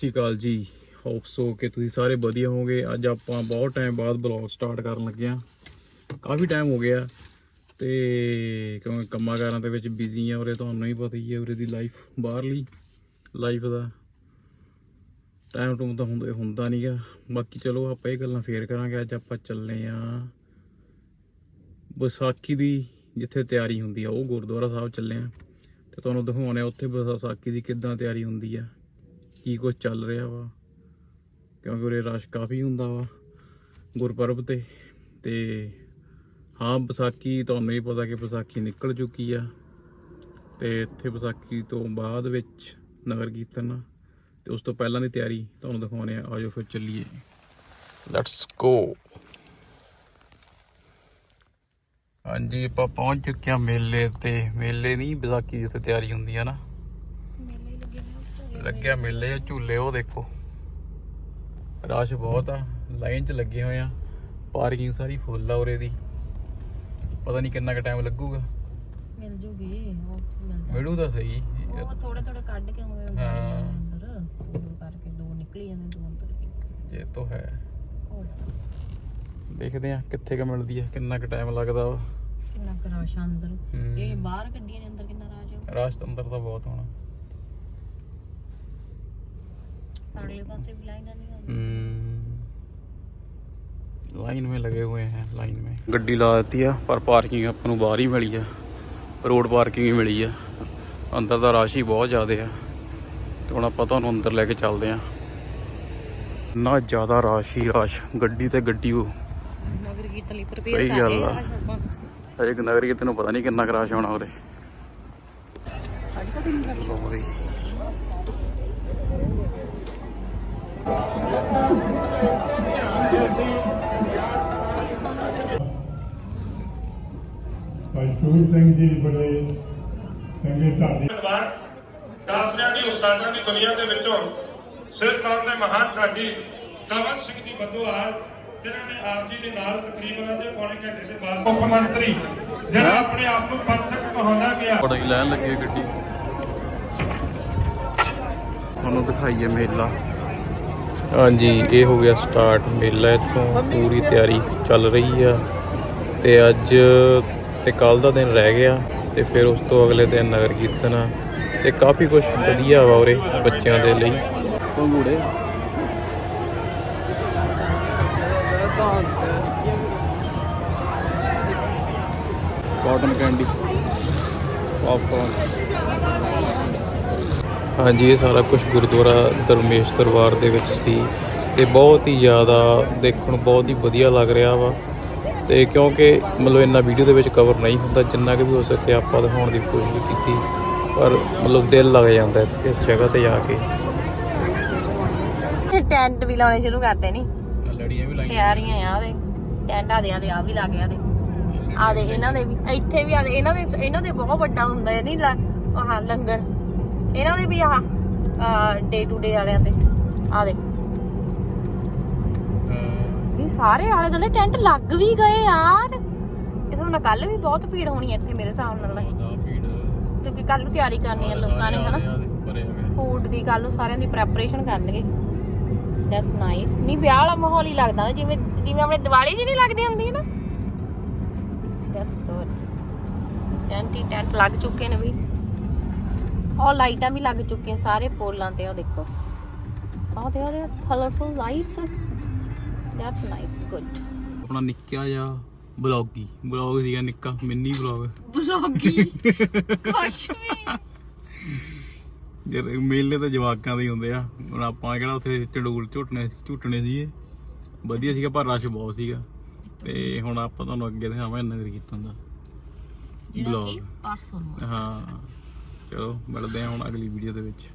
ਸਤਿ ਸ਼੍ਰੀ ਅਕਾਲ ਜੀ। Hope so ਕਿ ਤੁਸੀਂ ਸਾਰੇ ਵਧੀਆ ਹੋਵੋਗੇ। ਅੱਜ ਆਪਾਂ ਬਹੁਤ ਟਾਈਮ ਬਾਅਦ ਬਲੌਗ ਸਟਾਰਟ ਕਰਨ ਲੱਗੇ ਆ ਕਾਫੀ ਟਾਈਮ ਹੋ ਗਿਆ ਤੇ ਕਿਉਂਕਿ ਕੰਮਾਂ ਕਾਰਾਂ ਦੇ ਵਿੱਚ ਬਿਜ਼ੀ ਆ ਉਰੇ, ਤੁਹਾਨੂੰ ਹੀ ਪਤਾ ਹੀ ਹੈ ਉਰੇ ਦੀ ਲਾਈਫ ਬਾਹਰਲੀ। ਲਾਈਫ ਦਾ ਟਾਈਮ ਟੂਮ ਤਾਂ ਹੁੰਦਾ ਹੁੰਦਾ ਨਹੀਂਗਾ ਬਾਕੀ ਚਲੋ ਆਪਾਂ ਇਹ ਗੱਲਾਂ ਫੇਰ ਕਰਾਂਗੇ। ਅੱਜ ਆਪਾਂ ਚੱਲੇ ਆ ਵਿਸਾਖੀ ਦੀ, ਜਿੱਥੇ ਤਿਆਰੀ ਹੁੰਦੀ ਆ, ਉਹ ਗੁਰਦੁਆਰਾ ਸਾਹਿਬ ਚੱਲੇ ਆ ਤੇ ਤੁਹਾਨੂੰ ਦਿਖਾਉਣੇ ਆ ਉੱਥੇ ਵਿਸਾਖੀ ਦੀ ਕਿੱਦਾਂ ਤਿਆਰੀ ਹੁੰਦੀ ਆ। ਕੀ ਕੁਝ ਚੱਲ ਰਿਹਾ ਵਾ। ਕਿਉਂਕਿ ਉਰੇ ਰਸ਼ ਕਾਫੀ ਹੁੰਦਾ ਵਾ ਗੁਰਪੁਰਬ ਤੇ। ਤੇ ਹਾਂ, ਵਿਸਾਖੀ ਤੁਹਾਨੂੰ ਹੀ ਪਤਾ ਕਿ ਵਿਸਾਖੀ ਨਿਕਲ ਚੁੱਕੀ ਆ। ਤੇ ਇੱਥੇ ਵਿਸਾਖੀ ਤੋਂ ਬਾਅਦ ਵਿੱਚ ਨਗਰ ਕੀਰਤਨ ਆ। ਤੇ ਉਸ ਤੋਂ ਪਹਿਲਾਂ ਦੀ ਤਿਆਰੀ ਤੁਹਾਨੂੰ ਦਿਖਾਉਣੇ ਆ। ਆਜੋ ਫਿਰ ਚੱਲੀਏ। ਲੈਟਸ ਗੋ ਹਾਂਜੀ, ਆਪਾਂ ਪਹੁੰਚ ਚੁੱਕੇ ਆ ਮੇਲੇ ਤੇ। ਮੇਲੇ ਨਹੀਂ, ਵਿਸਾਖੀ ਦੀ ਉੱਥੇ ਤਿਆਰੀ ਹੁੰਦੀ ਆ ਨਾ। ਲੱਗਿਆ ਮੇਲੇ ਝੂਲੇ ਉਹ ਦੇਖੋ। ਰਸ਼ ਬਹੁਤ ਆ ਲਾਈਨ 'ਚ ਲੱਗੇ ਹੋਏ ਆ। ਪਾਰਕਿੰਗ ਸਾਰੀ ਫੁੱਲ ਆ ਉਰੇ ਦੀ। ਪਤਾ ਨਹੀਂ ਕਿੰਨਾ ਕੁ ਟਾਈਮ ਲੱਗੂਗਾ। ਮਿਲ ਜੂਗੀ ਮਿਲ ਜਾ ਤਾਂ ਸਹੀ। ਉਹ ਥੋੜੇ ਥੋੜੇ ਕੱਢ ਕੇ ਹੋਏ ਹਾਂ। ਅੰਦਰ। ਕਰਕੇ ਦੋ ਨਿਕਲੀ ਜਾਂਦੇ ਦੋ ਅੰਦਰ ਇਹ ਤਾਂ ਹੈ। ਦੇਖਦੇ ਆ ਕਿੱਥੇ ਕ ਮਿਲਦੀ ਆ ਕਿੰਨਾ ਕੁ ਟਾਈਮ ਲੱਗਦਾ ਵਾ ਕਿੰਨਾ ਕੁ ਰਸ਼ ਅੰਦਰ। ਇਹ ਬਾਹਰ ਗੱਡੀਆਂ ਦੇ ਅੰਦਰ ਕਿੰਨਾ ਰਸ਼ ਰਸ਼ ਅੰਦਰ ਤਾਂ ਬਹੁਤ ਹੋਣਾ। ਅਗਲੇ ਪਾਸੇ ਵੀ ਲਾਈਨਾਂ ਨਹੀਂ ਹੁੰਦੀ हम्म लाइन में लगे हुए हैं लाइन में ਗੱਡੀ ਲਾ ਦਿੱਤੀ ਆ ਪਰ ਪਾਰਕਿੰਗ ਆਪਾਂ ਨੂੰ ਬਾਹਰ ਹੀ ਮਿਲੀ ਆ ਰੋਡ ਪਾਰਕਿੰਗ ਹੀ ਮਿਲੀ ਆ ਅੰਦਰ ਦਾ ਰਸ਼ ਹੀ ਬਹੁਤ ਜ਼ਿਆਦਾ ਆ ਤੇ ਹੁਣ ਆਪਾਂ ਤੁਹਾਨੂੰ ਅੰਦਰ ਲੈ ਕੇ ਚੱਲਦੇ ਆ ਨਾ ਜ਼ਿਆਦਾ ਰਸ਼ ਹੀ ਰਸ਼ ਗੱਡੀ ਤੇ ਗੱਡੀ ਉਹ ਨਗਰ ਕੀਰਤਨ ਲਈ ਪ੍ਰਪੇਅਰ ਸਹੀ ਕਰ ਗੱਲ ਰਹੇ ਆ। ਆ ਆਪਾਂ ਅਜੇ ਨਗਰੀ ਤੈਨੂੰ ਪਤਾ ਨਹੀਂ ਕਿੰਨਾ ਕਰਾਸ਼ ਹੋਣਾ ਉਰੇ ਸਾਡੀ ਤਾਂ ਦਿਨ ਕਰ ਭਾਈ ਸ਼ੋਭੀ ਸਿੰਘ ਜੀ ਬੜੇ ਚੰਗੇ ਢਾਡੀ ਧੰਨਵਾਦ। ਦਾਸਰਿਆਂ ਦੀ ਉਸਤਾਦਾਂ ਦੀ ਦੁਨੀਆ ਦੇ ਵਿੱਚੋਂ ਸਿਰ ਕੌਮ ਦੇ ਮਹਾਨ ਢਾਡੀ ਕਵਨ ਸਿੰਘ ਜੀ ਬੱਦੋਹਾਲ ਜਿਨ੍ਹਾਂ ਨੇ ਆਪ ਜੀ ਦੇ ਨਾਲ ਤਕਰੀਬਨ ਅੱਧੇ ਪੌਣੇ ਘੰਟੇ ਦੇ ਬਾਅਦ ਮੁੱਖ ਮੰਤਰੀ ਜਿਹੜਾ ਆਪਣੇ ਆਪ ਨੂੰ ਪੰਥਕ ਕਹਾਉਂਦਾ ਗਿਆ। ਬੜੀ ਲੈਣ ਲੱਗੀ ਗੱਡੀ। ਤੁਹਾਨੂੰ ਦਿਖਾਈਏ ਮੇਲਾ। ਹਾਂਜੀ ਇਹ ਹੋ ਗਿਆ ਸਟਾਰਟ ਮੇਲਾ ਇੱਥੋਂ। ਪੂਰੀ ਤਿਆਰੀ ਚੱਲ ਰਹੀ ਆ। ਤੇ ਅੱਜ ਤੇ ਕੱਲ ਦਾ ਦਿਨ ਰਹਿ ਗਿਆ ਤੇ ਫਿਰ ਉਸ ਤੋਂ ਅਗਲੇ ਦਿਨ ਨਗਰ ਕੀਰਤਨ ਆ ਤੇ ਕਾਫੀ ਕੁਝ ਵਧੀਆ ਵਾ ਉਰੇ ਬੱਚਿਆਂ ਦੇ ਲਈ। ਪੰਗੂੜੇ ਕਾਟਨ ਕੈਂਡੀ ਪੌਪਕੌਰਨ ਹਾਂਜੀ ਇਹ ਸਾਰਾ ਕੁਝ ਗੁਰਦੁਆਰਾ ਦਰਮੇਸ਼ ਦਰਬਾਰ ਦੇ ਵਿੱਚ ਸੀ ਤੇ ਬਹੁਤ ਹੀ ਜ਼ਿਆਦਾ ਦੇਖਣ ਨੂੰ ਬਹੁਤ ਹੀ ਵਧੀਆ ਲੱਗ ਰਿਹਾ ਵਾ। ਤੇ ਕਿਉਂਕਿ ਮਤਲਬ ਇੰਨਾ ਵੀਡੀਓ ਦੇ ਵਿੱਚ ਕਵਰ ਨਹੀਂ ਹੁੰਦਾ ਜਿੰਨਾ ਕਿ ਵੀ ਹੋ ਸਕੇ ਆਪਾਂ ਦਿਖਾਉਣ ਦੀ ਕੋਸ਼ਿਸ਼ ਕੀਤੀ ਪਰ ਮਤਲਬ ਦਿਲ ਲੱਗ ਜਾਂਦਾ ਇਸ ਜਗ੍ਹਾ ਤੇ ਜਾ ਕੇ। ਟੈਂਟ ਵੀ ਲਾਉਣੇ ਸ਼ੁਰੂ ਕਰਦੇ ਨਹੀਂ ਲੜੀਆਂ ਵੀ ਤਿਆਰੀਆਂ ਆ ਦੇ ਟੈਂਟ ਆ ਦੇ ਆ ਦੇ ਆ ਵੀ ਲੱਗ ਗਿਆ ਦੇ। ਆ ਦੇ ਇਹਨਾਂ ਦੇ ਵੀ ਇੱਥੇ ਵੀ ਆ ਦੇ ਇਹਨਾਂ ਦੇ ਇਹਨਾਂ ਦੇ ਬਹੁਤ ਵੱਡਾ ਹੁੰਦਾ ਹੈ ਨਹੀਂ ਲ- ਆਹ ਲੰਗਰ। ਇਹਨਾਂ ਦੇ ਵੀ ਆਹ ਡੇ ਟੂ ਡੇ ਵਾਲਿਆਂ ਦੇ ਆ ਦੇ। ਇਹ ਸਾਰੇ ਆਲੇ ਦੁਆਲੇ ਟੈਂਟ ਲੱਗ ਵੀ ਗਏ ਯਾਰ। ਇਸ ਨੂੰ ਕੱਲ ਵੀ ਬਹੁਤ ਭੀੜ ਹੋਣੀ ਹੈ ਇੱਥੇ ਮੇਰੇ ਹਿਸਾਬ ਨਾਲ। ਕਿਉਂਕਿ ਕੱਲ ਨੂੰ ਤਿਆਰੀ ਕਰਨੀ ਹੈ ਲੋਕਾਂ ਨੇ ਹਨਾ? ਫੂਡ ਦੀ ਕੱਲ ਨੂੰ ਸਾਰਿਆਂ ਦੀ ਪ੍ਰੈਪਰੇਸ਼ਨ ਕਰਨਗੇ। ਦੈਟਸ ਨਾਈਸ ਨਹੀਂ ਵਿਆਹ ਵਾਲਾ ਮਾਹੌਲ ਹੀ ਲੱਗਦਾ ਨਾ ਜਿਵੇਂ ਜਿਵੇਂ ਆਪਣੇ ਦੀਵਾਲੀ ਜੀ ਨਹੀਂ ਲੱਗਦੀ ਹੁੰਦੀ ਹੈ ਨਾ। ਦੈਟਸ ਗੁੱਡ ਟੈਂਟ ਹੀ ਟੈਂਟ ਲੱਗ ਚੁੱਕੇ ਨੇ ਵੀ। ਔਰ ਲਾਈਟਾਂ ਵੀ ਲੱਗ ਚੁੱਕੀਆਂ ਸਾਰੇ ਪੋਲਾਂ ਤੇ ਉਹ ਦੇਖੋ। ਆਹ ਦੇ ਉਹਦੇ colourful lights that's nice good ਆਪਣਾ ਨਿੱਕਾ ਜਿਹਾ ਬਲੌਗੀ। ਬਲੌਗ ਸੀਗਾ ਨਿੱਕਾ ਮਿੰਨੀ ਬਲੌਗ। ਬਲੌਗੀ? ਕੁਛ ਵੀ ਜੇ ਮੇਲੇ ਤਾਂ ਜਵਾਕਾਂ ਦੇ ਹੀ ਹੁੰਦੇ ਆ। ਹੁਣ ਆਪਾਂ ਕਿਹੜਾ ਉੱਥੇ ਚੜੂਲ ਝੁੱਟਣੇ ਝੁੱਟਣੇ ਸੀਗੇ। ਵਧੀਆ ਸੀਗਾ ਪਰ ਰਸ਼ ਬਹੁਤ ਸੀਗਾ। ਤੇ ਹੁਣ ਆਪਾਂ ਤੁਹਾਨੂੰ ਅੱਗੇ ਦਿਖਾਵਾਂਗੇ ਨਗਰ ਕੀਰਤਨ ਦਾ ਬਲੌਗ ਪਰਸੋਂ। ਹਾਂ। ਚਲੋ ਮਿਲਦੇ ਹਾਂ ਹੁਣ ਅਗਲੀ ਵੀਡੀਓ ਦੇ ਵਿੱਚ।